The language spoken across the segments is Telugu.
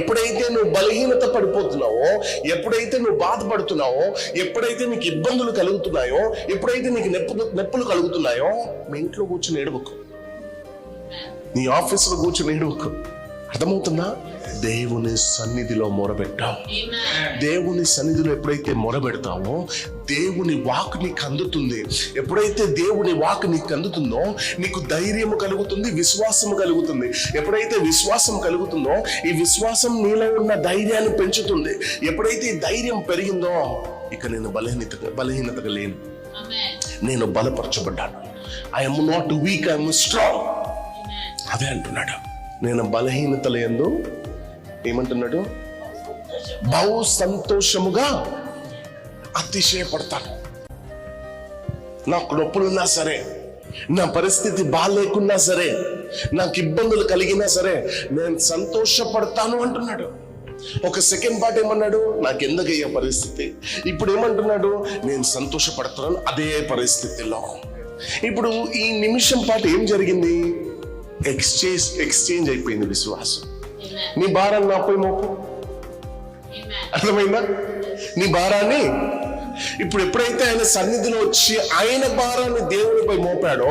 ఎప్పుడైతే నువ్వు బలహీనత పడిపోతున్నావో ఎప్పుడైతే నువ్వు బాధపడుతున్నావో ఎప్పుడైతే నీకు ఇబ్బందులు కలుగుతున్నాయో ఎప్పుడైతే నీకు నెప్పులు నొప్పులు కలుగుతున్నాయో మీ ఇంట్లో కూర్చుని ఏడవకు. నీ ఆఫీసులో కూర్చుని ఏడవకు. అర్థమవుతుందా? దేవుని సన్నిధిలో మొరబెట్టావు దేవుని సన్నిధిలో ఎప్పుడైతే మొరబెడతావో దేవుని వాక్ నీకు అందుతుంది. ఎప్పుడైతే దేవుని వాక్ నీకు అందుతుందో నీకు ధైర్యం కలుగుతుంది విశ్వాసం కలుగుతుంది. ఎప్పుడైతే విశ్వాసం కలుగుతుందో ఈ విశ్వాసం నీలో ఉన్న ధైర్యాన్ని పెంచుతుంది. ఎప్పుడైతే ఈ ధైర్యం పెరిగిందో ఇక నేను బలహీనత బలహీనతగా లేను. నేను బలపరచబడ్డాను. I'm not weak I'm strong అదే అంటున్నాడు. నేను బలహీనతల ఎందు ఏమంటున్నాడు? బహు సంతోషముగా అతిశయపడతాను. నాకు నొప్పులున్నా సరే నా పరిస్థితి బాగాలేకున్నా సరే నాకు ఇబ్బందులు కలిగినా సరే నేను సంతోషపడతాను అంటున్నాడు. ఒక సెకండ్ పాట ఏమన్నాడు? నాకు ఎందుకయ్యే పరిస్థితి? ఇప్పుడు ఏమంటున్నాడు? నేను సంతోషపడుతున్నాను అదే పరిస్థితిలో. ఇప్పుడు ఈ నిమిషం పాటు ఏం జరిగింది? ఎక్స్చేంజ్ ఎక్స్చేంజ్ అయిపోయింది విశ్వాసం. నీ భారాన్ని నాపై మోపు. అర్థమైందా? నీ భారాన్ని ఇప్పుడు ఎప్పుడైతే ఆయన సన్నిధిలో వచ్చి ఆయన భారాన్ని దేవుడిపై మోపాడో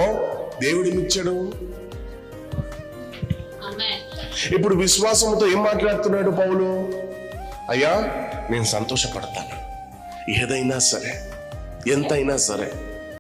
దేవుడు ఏమిచ్చాడు? ఇప్పుడు విశ్వాసంతో ఏం మాట్లాడుతున్నాడు పౌలు? అయ్యా నేను సంతోషపడతాను. ఏదైనా సరే ఎంతైనా సరే